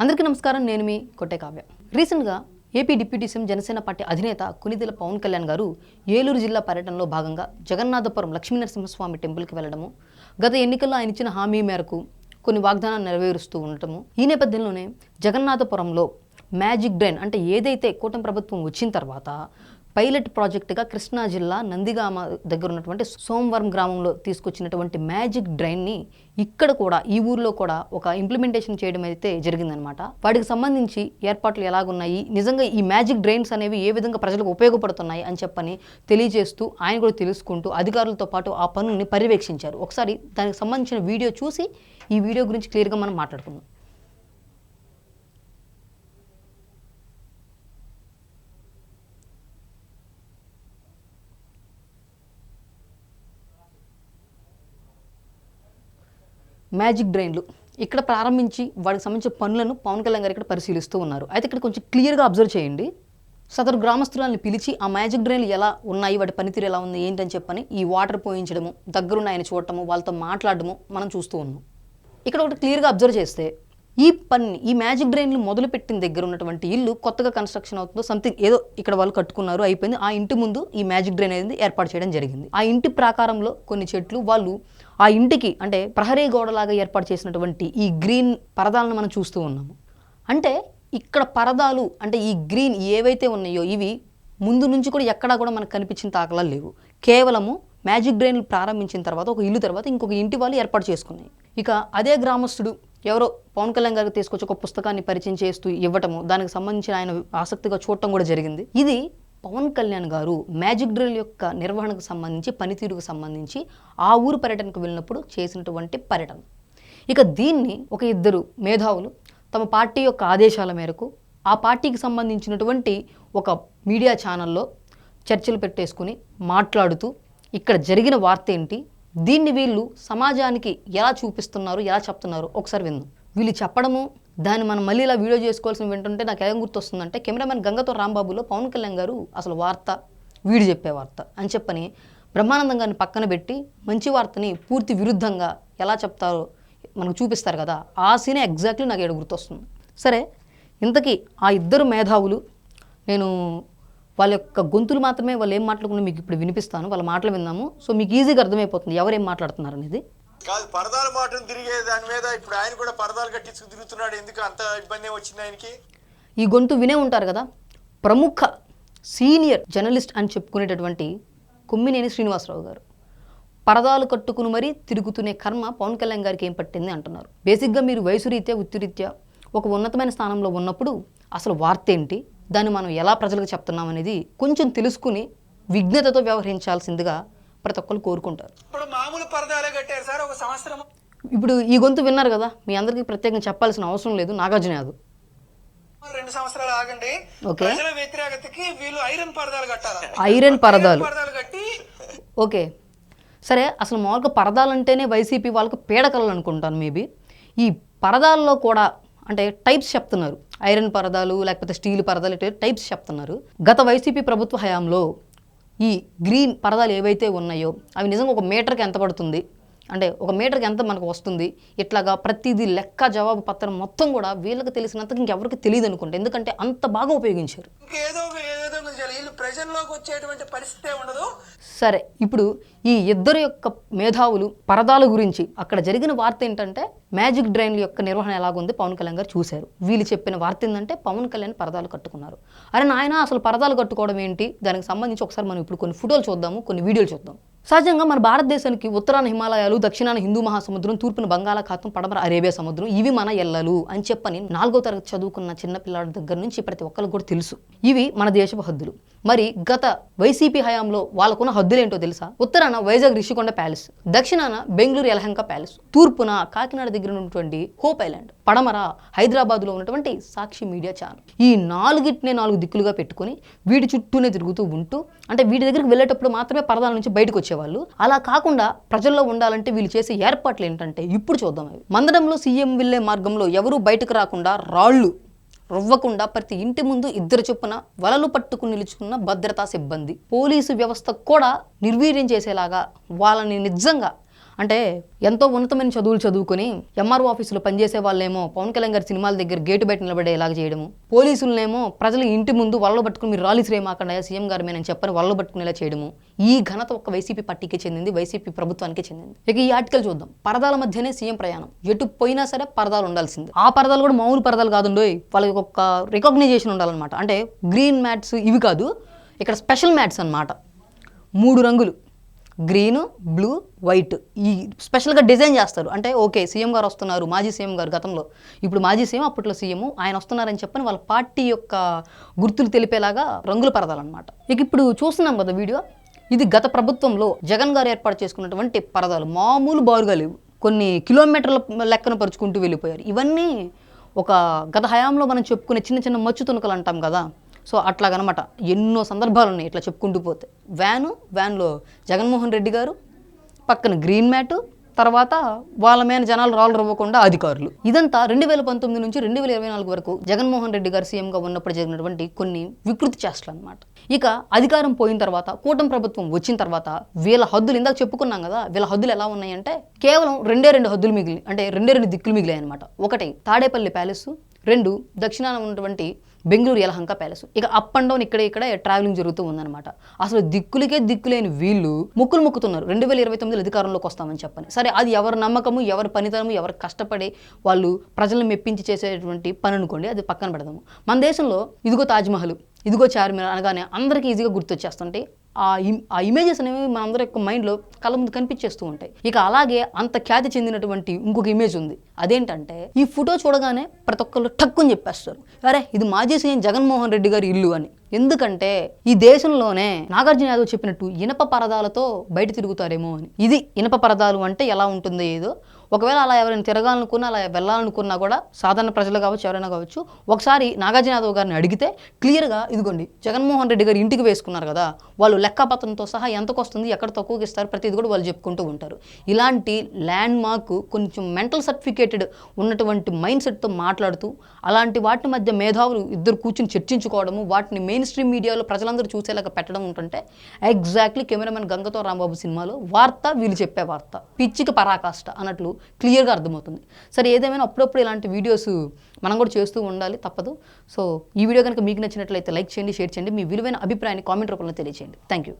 అందరికీ నమస్కారం నేను మీ కొట్టే కావ్య. రీసెంట్గా AP deputy CM Janasena party అధినేత కునిదిల పవన్ కళ్యాణ్ గారు ఏలూరు జిల్లా పర్యటనలో భాగంగా జగన్నాథపురం లక్ష్మీనరసింహస్వామి టెంపుల్కి వెళ్ళడము గత ఎన్నికల్లో ఆయన ఇచ్చిన హామీ మేరకు కొన్ని వాగ్దానాలు నెరవేరుస్తూ ఉండటము. ఈ నేపథ్యంలోనే జగన్నాథపురంలో మ్యాజిక్ డ్రైన్ అంటే ఏదైతే కూటమి ప్రభుత్వం వచ్చిన తర్వాత పైలట్ ప్రాజెక్టుగా కృష్ణా జిల్లా నందిగామ దగ్గర ఉన్నటువంటి సోమవరం గ్రామంలో తీసుకొచ్చినటువంటి మ్యాజిక్ డ్రైన్ని ఇక్కడ కూడా ఈ ఊర్లో కూడా ఒక ఇంప్లిమెంటేషన్ చేయడం అయితే జరిగిందనమాట వాటికి సంబంధించి ఏర్పాట్లు ఎలాగున్నాయి? నిజంగా ఈ మ్యాజిక్ డ్రైన్స్ అనేవి ఏ విధంగా ప్రజలకు ఉపయోగపడుతున్నాయి అని చెప్పని తెలియజేస్తూ ఆయన కూడా తెలుసుకుంటూ అధికారులతో పాటు ఆ పనుల్ని పర్యవేక్షించారు. ఒకసారి దానికి సంబంధించిన వీడియో చూసి ఈ వీడియో గురించి క్లియర్గా మనం మాట్లాడుకుందాం. మ్యాజిక్ డ్రైన్లు ఇక్కడ ప్రారంభించి వాడికి సంబంధించిన పనులను పవన్ కళ్యాణ్ గారు ఇక్కడ పరిశీలిస్తూ ఉన్నారు. అయితే ఇక్కడ కొంచెం క్లియర్గా అబ్జర్వ్ చేయండి. సదరు గ్రామస్తులని పిలిచి ఆ మ్యాజిక్ డ్రైన్లు ఎలా ఉన్నాయి వాటి పనితీరు ఎలా ఉంది ఏంటని చెప్పని ఈ వాటర్ పోయించడము దగ్గరున్న ఆయన చూడటము వాళ్ళతో మాట్లాడడము మనం చూస్తూ ఉన్నాం. ఇక్కడ ఒకటి క్లియర్గా అబ్జర్వ్ చేస్తే ఈ పని ఈ మ్యాజిక్ డ్రైన్లు మొదలుపెట్టిన దగ్గర ఉన్నటువంటి ఇల్లు కొత్తగా కన్స్ట్రక్షన్ అవుతుందో సంథింగ్ ఏదో ఇక్కడ వాళ్ళు కట్టుకున్నారు అయిపోయింది. ఆ ఇంటి ముందు ఈ మ్యాజిక్ డ్రైన్ అనేది ఏర్పాటు చేయడం జరిగింది. ఆ ఇంటి ప్రాకారంలో కొన్ని చెట్లు వాళ్ళు ఆ ఇంటికి అంటే ప్రహరీ గోడలాగా ఏర్పాటు చేసినటువంటి ఈ గ్రీన్ పరదాలను మనం చూస్తూ ఉన్నాము. అంటే ఇక్కడ పరదాలు అంటే ఈ గ్రీన్ ఏవైతే ఉన్నాయో ఇవి ముందు నుంచి కూడా ఎక్కడా కూడా మనకు కనిపించిన తాకలా లేవు. కేవలము మ్యాజిక్ డ్రైన్లు ప్రారంభించిన తర్వాత ఒక ఇల్లు తర్వాత ఇంకొక ఇంటి వాళ్ళు ఏర్పాటు చేసుకున్నాయి. ఇక అదే గ్రామస్తుడు ఎవరో పవన్ కళ్యాణ్ గారికి తీసుకొచ్చి ఒక పుస్తకాన్ని పరిచయం చేస్తూ ఇవ్వటము దానికి సంబంధించిన ఆయన ఆసక్తిగా చూడటం కూడా జరిగింది. ఇది పవన్ కళ్యాణ్ గారు మ్యాజిక్ డ్రిల్ యొక్క నిర్వహణకు సంబంధించి పనితీరుకు సంబంధించి ఆ ఊరు పర్యటనకు వెళ్ళినప్పుడు చేసినటువంటి పర్యటన. ఇక దీన్ని ఒక ఇద్దరు మేధావులు తమ పార్టీ యొక్క ఆదేశాల మేరకు ఆ పార్టీకి సంబంధించినటువంటి ఒక మీడియా ఛానల్లో చర్చలు పెట్టేసుకుని మాట్లాడుతూ ఇక్కడ జరిగిన వార్త ఏంటి? దీన్ని వీళ్ళు సమాజానికి ఎలా చూపిస్తున్నారు? ఎలా చెప్తున్నారు? ఒకసారి విందాం. వీళ్ళు చెప్పడము దాన్ని మనం మళ్ళీ ఇలా వీడియో చేసుకోవాల్సిన వింటుంటే నాకు ఏం గుర్తొస్తుందంటే కెమెరామెన్ గంగతో రాంబాబులో పవన్ కళ్యాణ్ గారు అసలు వార్త వీడు చెప్పే వార్త అని చెప్పని బ్రహ్మానందం గారిని పక్కన పెట్టి మంచి వార్తని పూర్తి విరుద్ధంగా ఎలా చెప్తారో మనకు చూపిస్తారు కదా ఆ సీనే ఎగ్జాక్ట్లీ నాకు ఏడు గుర్తొస్తుంది. సరే ఇంతకీ ఆ ఇద్దరు మేధావులు నేను వాళ్ళ యొక్క గొంతులు మాత్రమే వాళ్ళు ఏం మాట్లాడుకున్నా మీకు ఇప్పుడు వినిపిస్తాను వాళ్ళ మాటలు విన్నాము సో మీకు ఈజీగా అర్థమైపోతుంది ఎవరు ఏం మాట్లాడుతున్నారు అనేది కాదు పరదాలు మాటను తిరిగే దాని మీద ఇప్పుడు ఆయన కూడా పరదాలు కట్టించుకు తిరుగుతున్నాడు. ఎందుకు అంత ఇబ్బంది వచ్చింది ఆయనకి? ఈ గొంతు వినే ఉంటారు కదా ప్రముఖ సీనియర్ జర్నలిస్ట్ అని చెప్పుకునేటటువంటి కొమ్మినేని శ్రీనివాసరావు గారు. పరదాలు కట్టుకుని మరీ తిరుగుతునే కర్మ పవన్ కళ్యాణ్ గారికి ఏం పట్టింది అంటున్నారు. బేసిక్గా మీరు వయసు రీత్యా వృత్తిరీత్యా ఒక ఉన్నతమైన స్థానంలో ఉన్నప్పుడు అసలు వార్త ఏంటి దాన్ని మనం ఎలా ప్రజలకు చెప్తున్నాం అనేది కొంచెం తెలుసుకుని విఘ్నతతో వ్యవహరించాల్సిందిగా ప్రతి ఒక్కరు కోరుకుంటారు. ఇప్పుడు మామూలు పరదాలే కట్టారు సార్ ఒక సంవత్సరం ఇప్పుడు ఈ గొంతు విన్నారు కదా మీ అందరికీ ప్రత్యేకంగా చెప్పాల్సిన అవసరం లేదు నాగార్జున యాదవ్. రెండు సంవత్సరాలు ఆగండి. ఓకే. ప్రజల వ్యతిరేకతకి వీళ్ళు ఐరన్ పరదాలు కట్టాలి. ఐరన్ పరదాలు. పరదాలు కట్టి ఓకే. సరే అసలు మామూలుగా పరదాలంటేనే వైసీపీ వాళ్ళకు పీడకలలు అనుకుంటాను మేబీ. ఈ పరదాల్లో కూడా అంటే టైప్స్ చెప్తున్నారు. ఐరన్ పరదాలు లేకపోతే స్టీల్ పరదాలు టైప్స్ చెప్తున్నారు. గత వైసీపీ ప్రభుత్వ హయాంలో ఈ గ్రీన్ పరదాలు ఏవైతే ఉన్నాయో అవి నిజంగా ఒక మీటర్కి ఎంత పడుతుంది? అంటే ఒక మీటర్కి ఎంత మనకు వస్తుంది? ఇట్లాగా ప్రతిదీ లెక్క జవాబు పత్రం మొత్తం కూడా వీళ్ళకి తెలిసినంతకు ఇంకెవరికి తెలియదు అనుకుంటా. ఎందుకంటే అంత బాగా ఉపయోగించారు. ఇంకేదో ఏదో ప్రజల్లోకి వచ్చేటువంటి పరిస్థితే ఉండదు సరే ఇప్పుడు ఈ ఇద్దరు యొక్క మేధావులు పరదాల గురించి అక్కడ జరిగిన వార్త ఏంటంటే మ్యాజిక్ డ్రైన్ల యొక్క నిర్వహణ ఎలాగుంది పవన్ కళ్యాణ్ గారు చూశారు. వీళ్ళు చెప్పిన వార్త ఏంటంటే పవన్ కళ్యాణ్ పరదాలు కట్టుకున్నారు. అరే నాయన అసలు పరదాలు కట్టుకోవడం ఏంటి? దానికి సంబంధించి ఒకసారి మనం ఇప్పుడు కొన్ని ఫోటోలు చూద్దాము కొన్ని వీడియోలు చూద్దాం. సహజంగా మన భారతదేశానికి ఉత్తరాన హిమాలయాలు దక్షిణాన హిందూ మహాసముద్రం తూర్పున బంగాళాఖాతం పడమర అరేబియా సముద్రం ఇవి మన ఎల్లలు అని చెప్పని నాలుగో తరగతి చదువుకున్న చిన్న పిల్లాడి దగ్గర నుంచి ప్రతి ఒక్కరికి కూడా తెలుసు. ఇవి మన దేశపు హద్దులు. మరి గత వైసీపీ హయాంలో వాళ్ళకున్న హద్దులు ఏంటో తెలుసా? ఉత్తరాన వైజాగ్ రిషికొండ ప్యాలెస్ దక్షిణాన బెంగళూరు యలహంక ప్యాలెస్ తూర్పున కాకినాడ దగ్గర ఉన్నటువంటి హోప్ ఐలాండ్ పడమర హైదరాబాద్లో ఉన్నటువంటి సాక్షి మీడియా ఛానల్. ఈ నాలుగిటినే నాలుగు దిక్కులుగా పెట్టుకొని వీటి చుట్టూనే తిరుగుతూ ఉంటూ అంటే వీటి దగ్గరికి వెళ్ళేటప్పుడు మాత్రమే పరదాల నుంచి బయటకు వాళ్ళు అలా కాకుండా ప్రజల్లో ఉండాలంటే వీళ్ళు చేసే ఏర్పాట్లు ఏంటంటే ఇప్పుడు చూద్దాం అవి. మందడంలో సీఎం వెళ్ళే మార్గంలో ఎవరూ బయటకు రాకుండా రాళ్ళు రువ్వకుండా ప్రతి ఇంటి ముందు ఇద్దరు చొప్పున వలలు పట్టుకుని నిలుచుకున్న భద్రతా సిబ్బంది. పోలీసు వ్యవస్థ కూడా నిర్వీర్యం చేసేలాగా వాళ్ళని నిజంగా అంటే ఎంతో ఉన్నతమైన చదువులు చదువుకొని ఎంఆర్ఓ ఆఫీసులో పనిచేసే వాళ్ళేమో పవన్ కళ్యాణ్ గారి సినిమాల దగ్గర గేటు బయట నిలబడేలాగా చేయడము. పోలీసులనేమో ప్రజల ఇంటి ముందు వల్ల పట్టుకుని మీరు రాలి శ్రేమాకండ సీఎం గారు మేనని చెప్పని వల్ల పట్టుకునేలా చేయడము. ఈ ఘనత ఒక వైసీపీ పార్టీకి చెందింది వైసీపీ ప్రభుత్వానికి చెందింది. ఇక ఈ ఆర్టికల్ చూద్దాం. పరదాల మధ్యనే సీఎం ప్రయాణం. ఎటు పోయినా సరే పరదాలు ఉండాల్సింది. ఆ పరదాలు కూడా మామూలు పరదాలు కాదండోయ్. వాళ్ళకి ఒక రికగ్నైజేషన్ ఉండాలన్నమాట. అంటే గ్రీన్ మ్యాట్స్ ఇవి కాదు ఇక్కడ స్పెషల్ మ్యాట్స్ అన్నమాట. మూడు రంగులు. Green blue white. ఈ స్పెషల్గా డిజైన్ చేస్తారు. అంటే ఓకే సీఎం గారు వస్తున్నారు మాజీ సీఎం గారు గతంలో. ఇప్పుడు మాజీ సీఎం అప్పట్లో సీఎం ఆయన వస్తున్నారని చెప్పని వాళ్ళ పార్టీ యొక్క గుర్తులు తెలిపేలాగా రంగుల పరదాలన్నమాట. ఇక ఇప్పుడు చూస్తున్నాం కదా వీడియో. ఇది గత ప్రభుత్వంలో జగన్ గారు ఏర్పాటు చేసుకున్నటువంటి పరదాలు. మామూలు బారుగా లేవు. కొన్ని కిలోమీటర్ల లెక్కన పరుచుకుంటూ వెళ్ళిపోయారు. ఇవన్నీ ఒక గత హయాంలో మనం చెప్పుకునే చిన్న చిన్న మచ్చు తునకలు అంటాం కదా. సో అట్లాగనమాట. ఎన్నో సందర్భాలు ఉన్నాయి ఇట్లా చెప్పుకుంటూ పోతే. వ్యాను వ్యాన్లో జగన్మోహన్ రెడ్డి గారు పక్కన గ్రీన్ మ్యాట్ తర్వాత వాళ్ళ మీద జనాలు రాళ్ళు రవ్వకుండా అధికారులు. ఇదంతా రెండు వేల పంతొమ్మిది నుంచి రెండు వేల ఇరవై నాలుగు వరకు జగన్మోహన్ రెడ్డి గారు సీఎంగా ఉన్నప్పుడు జరిగినటువంటి కొన్ని వికృతి చేష్టలు అనమాట ఇక అధికారం పోయిన తర్వాత కూటమి ప్రభుత్వం వచ్చిన తర్వాత వీళ్ళ హద్దులు ఇందాక చెప్పుకున్నాం కదా వీళ్ళ హద్దులు ఎలా ఉన్నాయంటే కేవలం రెండే రెండు హద్దులు మిగిలి అంటే రెండే రెండు దిక్కులు మిగిలాయి అనమాట ఒకటి తాడేపల్లి ప్యాలెస్ రెండు దక్షిణాన ఉన్నటువంటి బెంగళూరు యలహంక ప్యాలెస్. ఇక అప్ అండ్ డౌన్ ఇక్కడ ఇక్కడ ట్రావెలింగ్ జరుగుతూ ఉందన్నమాట. అసలు దిక్కులకే దిక్కులేని వీళ్ళు ముక్కులు ముక్కుతున్నారు. రెండు వేల ఇరవై తొమ్మిదిలో అధికారంలోకి వస్తామని చెప్పని. సరే అది ఎవరి నమ్మకము ఎవరి పనితనము ఎవరు కష్టపడి వాళ్ళు ప్రజలను మెప్పించి చేసేటువంటి పని అనుకోండి అది పక్కన పెడదాము. మన దేశంలో ఇదిగో తాజ్మహల్ ఇదిగో చార్మినార్ అనగానే అందరికీ ఈజీగా గుర్తొచ్చేస్తుంటే ఆ ఆ ఇమేజెస్ అనేవి మనందరి యొక్క మైండ్లో కళ్ళ ముందు కనిపించేస్తూ ఉంటాయి. ఇక అలాగే అంత ఖ్యాతి చెందినటువంటి ఇంకొక ఇమేజ్ ఉంది. అదేంటంటే ఈ ఫోటో చూడగానే ప్రతి ఒక్కళ్ళు టక్కుని చెప్పేస్తారు. అరే ఇది మాజీ సీఎం జగన్మోహన్ రెడ్డి గారి ఇల్లు అని. ఎందుకంటే ఈ దేశంలోనే నాగార్జున యాదవ్ చెప్పినట్టు ఇనప పరదాలతో బయట తిరుగుతారేమో అని. ఇది ఇనప పరదాలు అంటే ఎలా ఉంటుందో ఏదో. ఒకవేళ అలా ఎవరైనా తిరగాలనుకున్నా అలా వెళ్ళాలనుకున్నా కూడా సాధారణ ప్రజలు కావచ్చు ఎవరైనా కావచ్చు ఒకసారి నాగార్జున యాదవ్ గారిని అడిగితే క్లియర్గా ఇదిగోండి జగన్మోహన్ రెడ్డి గారు ఇంటికి వేసుకున్నారు కదా వాళ్ళు లెక్కపత్రంతో సహా ఎంతకు వస్తుంది ఎక్కడ తక్కువకి ఇస్తారు ప్రతిది కూడా వాళ్ళు చెప్పుకుంటూ ఉంటారు. ఇలాంటి ల్యాండ్ మార్క్ కొంచెం మెంటల్ సర్టిఫికేటెడ్ ఉన్నటువంటి మైండ్ సెట్తో మాట్లాడుతూ అలాంటి వాటి మధ్య మేధావులు ఇద్దరు కూర్చుని చర్చించుకోవడము వాటిని మెయిన్ స్ట్రీమ్ మీడియాలో ప్రజలందరూ చూసేలాగా పెట్టడం ఉంటుంటే ఎగ్జాక్ట్లీ కెమెరామెన్ గంగతో రాంబాబు సినిమాలో వార్త వీళ్ళు చెప్పే వార్త పిచ్చికి పరాకాష్ట అన్నట్లు క్లియర్గా అర్థమవుతుంది. సరే ఏదేమైనా అప్పుడప్పుడు ఇలాంటి వీడియోస్ మనం కూడా చేస్తూ ఉండాలి తప్పదు. సో ఈ వీడియో కనుక మీకు నచ్చినట్లయితే లైక్ చేయండి షేర్ చేయండి మీ విలువైన అభిప్రాయాన్ని కామెంట్ రూపంలో తెలియజేయండి థ్యాంక్ Thank you.